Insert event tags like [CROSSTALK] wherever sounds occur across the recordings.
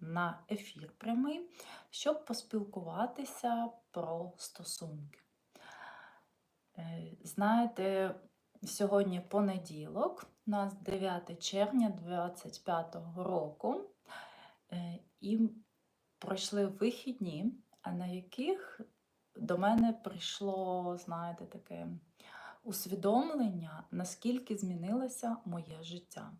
на ефір прямий, щоб поспілкуватися про стосунки. Е, Знаєте, сьогодні понеділок, у нас 9 червня 2025 року, е, і пройшли вихідні, на яких до мене прийшло, знаєте, таке усвідомлення, наскільки змінилося моє життя.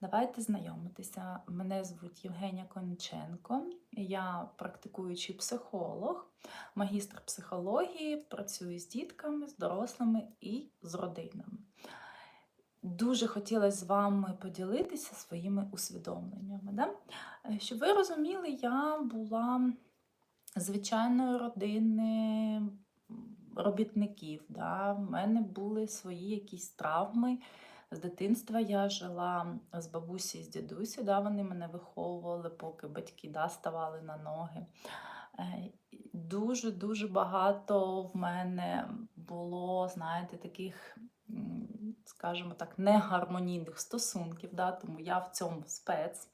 Давайте знайомитися. Мене звуть Євгенія Конченко, я практикуючий психолог, магістр психології, працюю з дітками, з дорослими і з родинами. Дуже хотілося з вами поділитися своїми усвідомленнями. Да? Щоб ви розуміли, я була звичайної родини робітників. Да? У мене були свої якісь травми. З дитинства я жила з бабусі і з дідусі, да? вони мене виховували, поки батьки да, ставали на ноги. Дуже-дуже багато в мене було, знаєте, таких, скажімо так, негармонійних стосунків, да? тому я в цьому спец,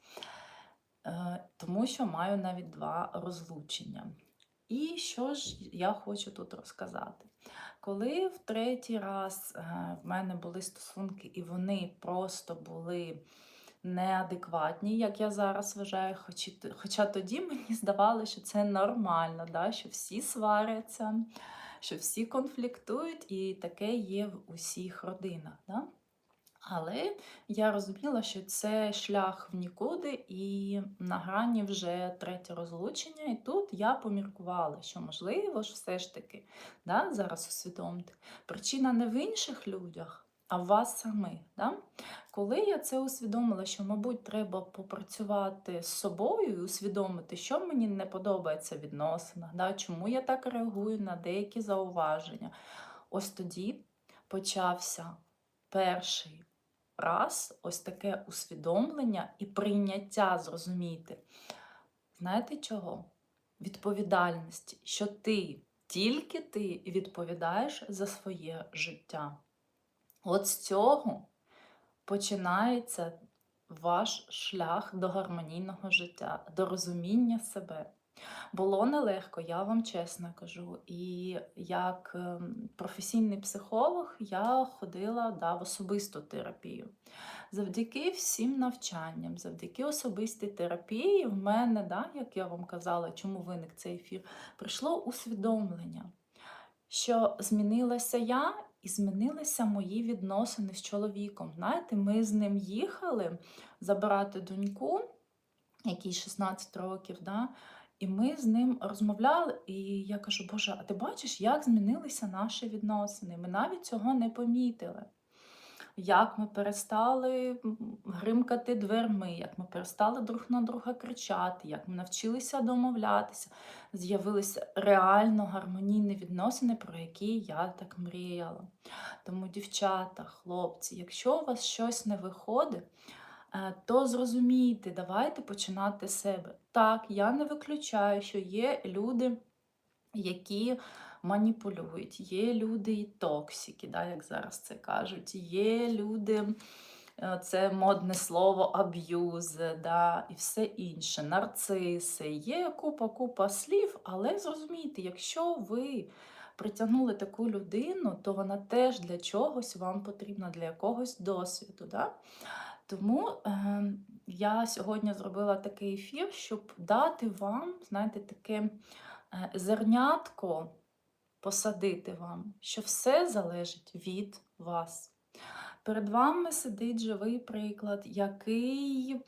Е, тому що маю навіть два розлучення. І що ж я хочу тут розказати? Коли в третій раз е, в мене були стосунки, і вони просто були неадекватні, як я зараз вважаю, хоч, хоча тоді мені здавалося, що це нормально, да? що всі сваряться, що всі конфліктують, і таке є в усіх родинах. Да? Але я розуміла, що це шлях в нікуди, і на грані вже третє розлучення. І тут я поміркувала, що можливо ж все ж таки да, зараз усвідомити. Причина не в інших людях, а в вас самих. Да? Коли я це усвідомила, що, мабуть, треба попрацювати з собою і усвідомити, що мені не подобається в відносинах, да? чому я так реагую на деякі зауваження. Ось тоді почався перший раз ось таке усвідомлення і прийняття зрозуміти. Знаєте чого? Відповідальності, що ти, тільки ти відповідаєш за своє життя. От з цього починається ваш шлях до гармонійного життя, до розуміння себе. Було нелегко, я вам чесно кажу. І як ем, професійний психолог я ходила да, в особисту терапію. Завдяки всім навчанням, завдяки особистій терапії, в мене, да, як я вам казала, чому виник цей ефір, прийшло усвідомлення, що змінилася я і змінилися мої відносини з чоловіком. Знаєте, ми з ним їхали забирати доньку, якій 16 років. Да? І ми з ним розмовляли, і я кажу, Боже, а ти бачиш, як змінилися наші відносини? Ми навіть цього не помітили. Як ми перестали гримкати дверми, як ми перестали друг на друга кричати, як ми навчилися домовлятися, з'явилися реально гармонійні відносини, про які я так мріяла. Тому, дівчата, хлопці, якщо у вас щось не виходить, то зрозумійте, давайте починати з себе. Так, я не виключаю, що є люди, які маніпулюють, є люди і токсики, да, як зараз це кажуть, є люди. е, Це модне слово аб'юз, да, і все інше, нарциси. Є купа-купа слів, але зрозумійте, якщо ви притягнули таку людину, то вона теж для чогось вам потрібна, для якогось досвіду. Да? Тому е, я сьогодні зробила такий ефір, щоб дати вам, знаєте, таке е, зернятко посадити вам, що все залежить від вас. Перед вами сидить живий приклад, який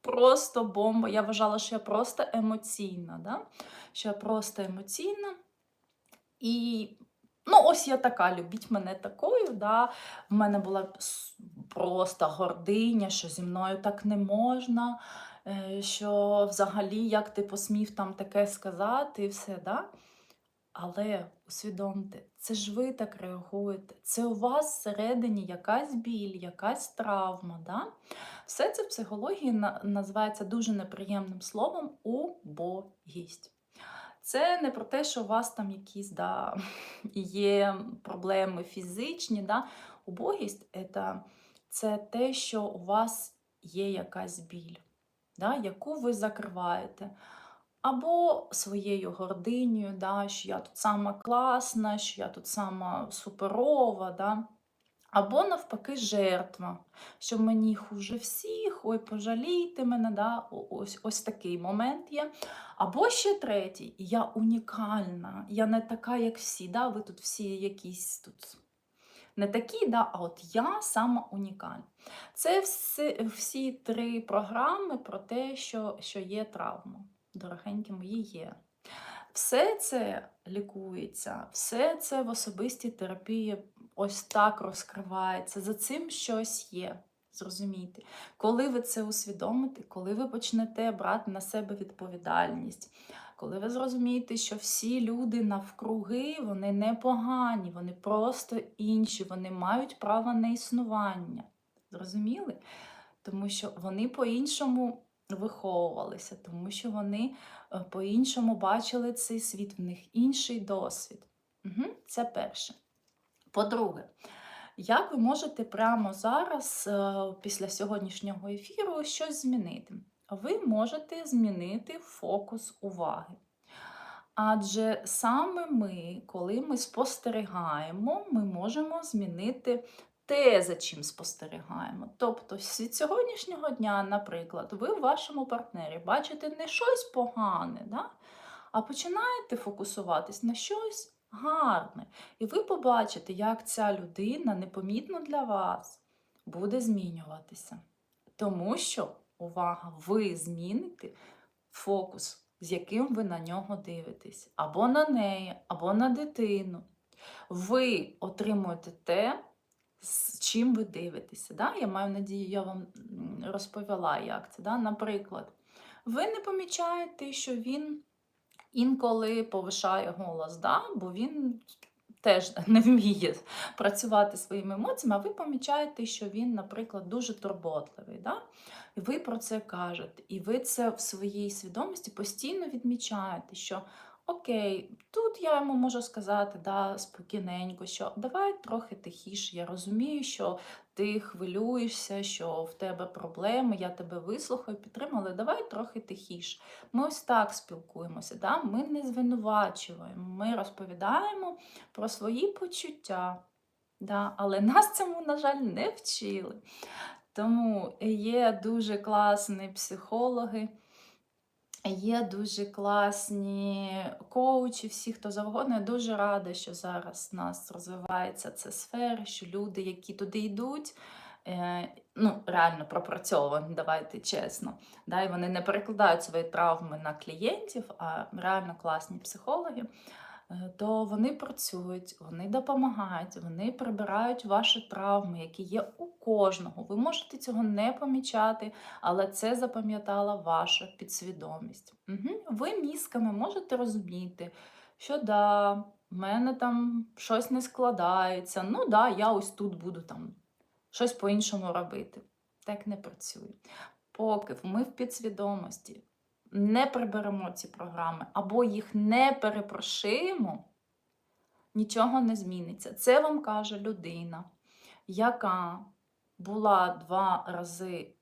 просто бомба. Я вважала, що я просто емоційна, да? що я просто емоційна. І ну, ось я така, любіть мене такою. Да? В мене була просто гординя, що зі мною так не можна, е, що взагалі як ти посмів там таке сказати і все. Да? Але усвідомте, це ж ви так реагуєте. Це у вас всередині якась біль, якась травма. Да? Все це в психології називається дуже неприємним словом убогість. Це не про те, що у вас там якісь да, [LAUGHS] є проблеми фізичні. Да? Убогість це, те, що у вас є якась біль. да, яку ви закриваєте. Або своєю гординею, да, що я тут сама класна, що я тут сама суперова. Да. Або навпаки жертва, що мені хуже всіх, ой, пожалійте мене, да? ось, ось такий момент є. Або ще третій, я унікальна, я не така, як всі. Да? Ви тут всі якісь тут не такі, да? а от я сама унікальна. Це всі, всі три програми про те, що, що є травма. Дорогенькі мої є. Все це лікується, все це в особистій терапії ось так розкривається. За цим щось є. Зрозумійте, коли ви це усвідомите, коли ви почнете брати на себе відповідальність, коли ви зрозумієте, що всі люди навкруги вони не погані, вони просто інші, вони мають право на існування. Зрозуміли? Тому що вони по-іншому виховувалися, тому що вони е, по-іншому бачили цей світ, в них інший досвід. Угу, це перше. По-друге, як ви можете прямо зараз, е, після сьогоднішнього ефіру, щось змінити? Ви можете змінити фокус уваги. Адже саме ми, коли ми спостерігаємо, ми можемо змінити те, за чим спостерігаємо. Тобто, від сьогоднішнього дня, наприклад, ви в вашому партнері бачите не щось погане, да? а починаєте фокусуватись на щось гарне. І ви побачите, як ця людина непомітно для вас буде змінюватися. Тому що, увага, ви зміните фокус, з яким ви на нього дивитесь, або на неї, або на дитину. Ви отримуєте те, з чим ви дивитеся. Да? Я маю надію, я вам розповіла, як це. Да? Наприклад, ви не помічаєте, що він інколи повишає голос, да? бо він теж [LAUGHS] не вміє працювати своїми емоціями, а ви помічаєте, що він, наприклад, дуже турботливий. Да? І ви про це кажете, і ви це в своїй свідомості постійно відмічаєте, що окей, тут я йому можу сказати да, спокійненько, що давай трохи тихіше. Я розумію, що ти хвилюєшся, що в тебе проблеми, я тебе вислухаю, підтримую, але давай трохи тихіше. Ми ось так спілкуємося. Да? Ми не звинувачуємо, ми розповідаємо про свої почуття. Да? Але нас цьому, на жаль, не вчили. Тому є дуже класні психологи, є дуже класні коучі, всі, хто завгодно. Я дуже рада, що зараз в нас розвивається ця сфера, що люди, які туди йдуть, е, ну, реально пропрацьовані, давайте чесно. Да, вони не перекладають свої травми на клієнтів, а реально класні психологи. Е, То вони працюють, вони допомагають, вони прибирають ваші травми, які є у кожного. Ви можете цього не помічати, але це запам'ятала ваша підсвідомість. Угу. Ви мізками можете розуміти, що да, в мене там щось не складається. Ну да, я ось тут буду там щось по-іншому робити. Так не працює. Поки ми в підсвідомості не приберемо ці програми або їх не перепрошуємо, нічого не зміниться. Це вам каже людина, яка була два рази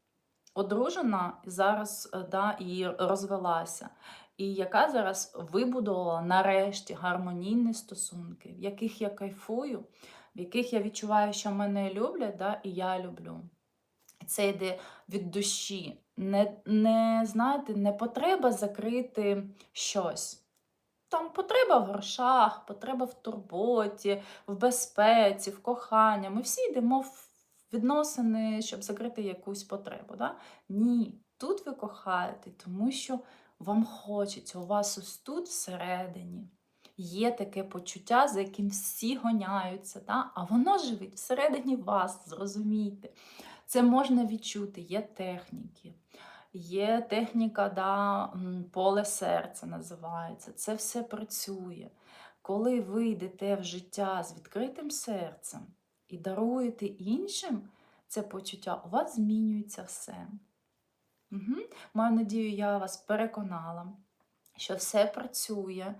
одружена і зараз е, да, і розвелася, і яка зараз вибудувала нарешті гармонійні стосунки, в яких я кайфую, в яких я відчуваю, що мене люблять, да, і я люблю. Це йде від душі. Не, не знаєте, не потреба закрити щось. Там потреба в грошах, потреба в турботі, в безпеці, в коханні. Ми всі йдемо в відносини, щоб закрити якусь потребу. Да? Ні, тут ви кохаєте, тому що вам хочеться, у вас ось тут всередині є таке почуття, за яким всі гоняються, да? а воно живить всередині вас, зрозумійте. Це можна відчути, є техніки. Є техніка, да, поле серця називається. Це все працює. Коли ви йдете в життя з відкритим серцем і даруєте іншим це почуття, у вас змінюється все. Угу. Маю надію, я вас переконала, що все працює,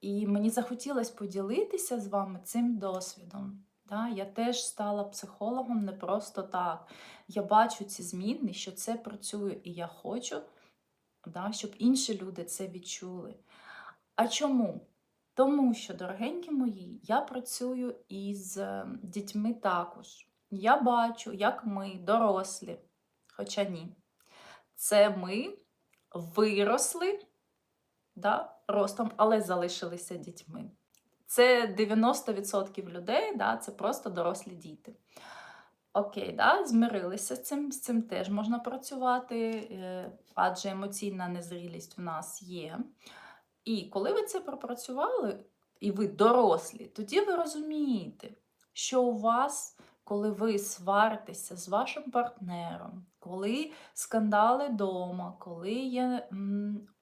і мені захотілося поділитися з вами цим досвідом. Да? Я теж стала психологом не просто так. Я бачу ці зміни, що це працює, і я хочу, да, щоб інші люди це відчули. А чому? Тому що, дорогенькі мої, я працюю із е, дітьми також. Я бачу, як ми, дорослі, хоча ні, це ми виросли да, ростом, але залишилися дітьми. Це 90% людей, да, це просто дорослі діти. Окей, да, змирилися з цим, з цим теж можна працювати, е, адже емоційна незрілість в нас є. І коли ви це пропрацювали, і ви дорослі, тоді ви розумієте, що у вас, коли ви сваритеся з вашим партнером, коли скандали вдома, коли є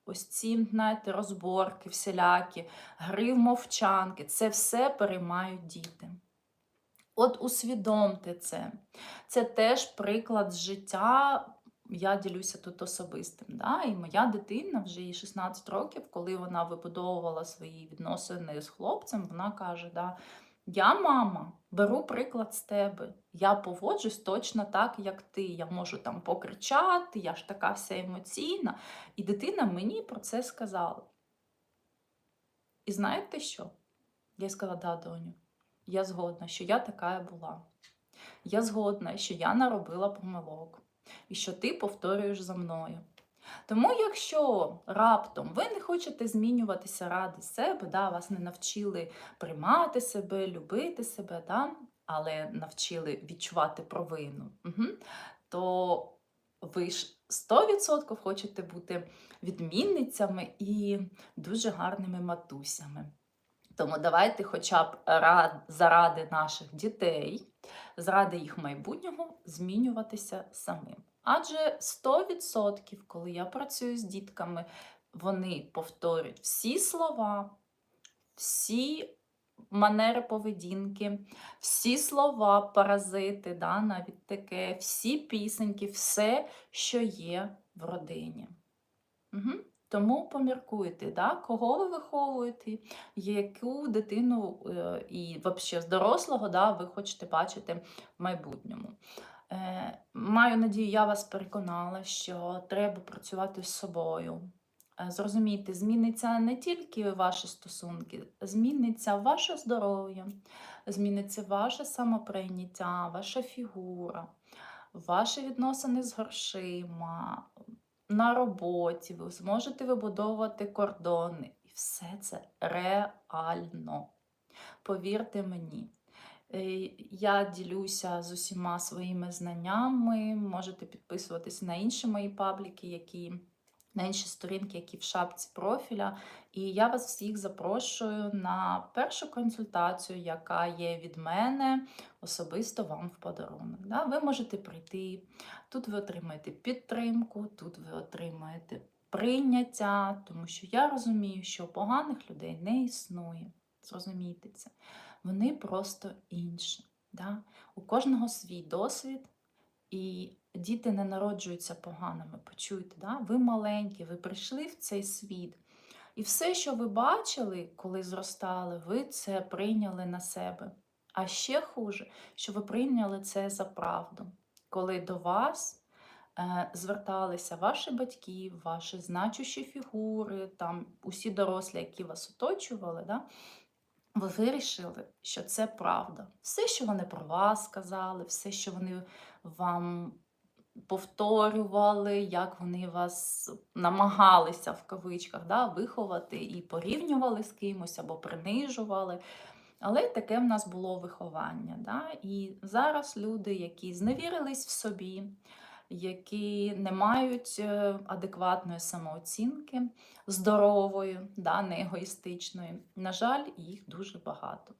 ось ці, знаєте, розборки всілякі, гри в мовчанки, це все переймають діти. От усвідомте це. Це теж приклад життя. Я ділюся тут особистим. Да? І моя дитина вже їй 16 років, коли вона вибудовувала свої відносини з хлопцем, вона каже: да, Я, мама, беру приклад з тебе. Я поводжусь точно так, як ти. Я можу там покричати, я ж така вся емоційна. І дитина мені про це сказала. І знаєте що? Я сказала, да, доню, я згодна, що я така була. Я згодна, що я наробила помилок і що ти повторюєш за мною. Тому, якщо раптом ви не хочете змінюватися ради себе, да, вас не навчили приймати себе, любити себе, да, але навчили відчувати провину, угу, то ви ж 100% хочете бути відмінницями і дуже гарними матусями. Тому давайте, хоча б рад, заради наших дітей, заради їх майбутнього, змінюватися самим. Адже 100%, коли я працюю з дітками, вони повторюють всі слова, всі манери поведінки, всі слова, паразити, да, навіть таке, всі пісеньки, все, що є в родині. Угу. Тому поміркуйте, да, кого ви виховуєте, яку дитину е, і взагалі дорослого да, ви хочете бачити в майбутньому. Е, Маю надію, я вас переконала, що треба працювати з собою. Е, Зрозумійте, зміниться не тільки ваші стосунки, зміниться ваше здоров'я, зміниться ваше самоприйняття, ваша фігура, ваші відносини з грошима, на роботі, ви зможете вибудовувати кордони. І все це реально. Повірте мені. Е, Я ділюся з усіма своїми знаннями. Можете підписуватись на інші мої пабліки, які на інші сторінки, які в шапці профіля. І я вас всіх запрошую на першу консультацію, яка є від мене особисто вам в подарунок. Да? Ви можете прийти, тут ви отримаєте підтримку, тут ви отримаєте прийняття, тому що я розумію, що поганих людей не існує. Зрозумійте це. Вони просто інші. Да? У кожного свій досвід, і діти не народжуються поганими. Почуйте, да? ви маленькі, ви прийшли в цей світ. І все, що ви бачили, коли зростали, ви це прийняли на себе. А ще хуже, що ви прийняли це за правду, коли до вас е, зверталися ваші батьки, ваші значущі фігури, там усі дорослі, які вас оточували, да? Ви вирішили, що це правда. Все, що вони про вас сказали, все, що вони вам повторювали, як вони вас намагалися в кавичках да, виховати і порівнювали з кимось або принижували. Але таке в нас було виховання. Да? І зараз люди, які зневірились в собі, які не мають е, адекватної самооцінки, здорової, да, не егоїстичної, на жаль, їх дуже багато.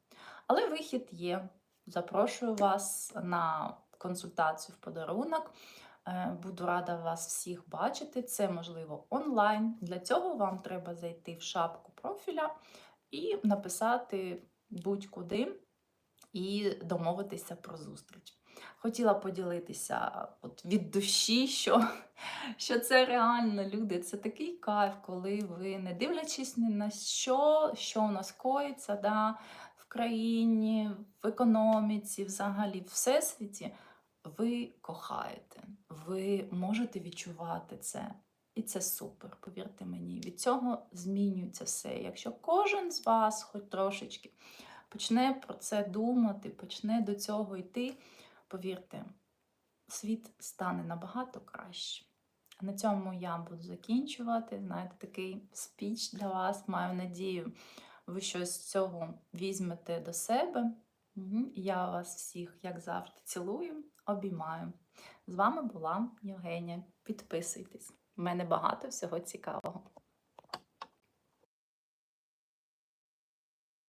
Але вихід є. Запрошую вас на консультацію в подарунок. Е, Буду рада вас всіх бачити. Це можливо онлайн. Для цього вам треба зайти в шапку профіля і написати будь-куди і домовитися про зустріч. Хотіла поділитися от від душі, що, що це реально люди. Це такий кайф, коли ви, не дивлячись ні на що, що у нас коїться, да, в країні, в економіці, взагалі, в всесвіті, ви кохаєте, ви можете відчувати це. І це супер, повірте мені. Від цього змінюється все. Якщо кожен з вас, хоч трошечки, почне про це думати, почне до цього йти, повірте, світ стане набагато краще. А На цьому я буду закінчувати. Знаєте, такий спіч для вас. Маю надію, ви щось з цього візьмете до себе. Я вас всіх, як завжди, цілую, обіймаю. З вами була Євгенія. Підписуйтесь. У мене багато всього цікавого.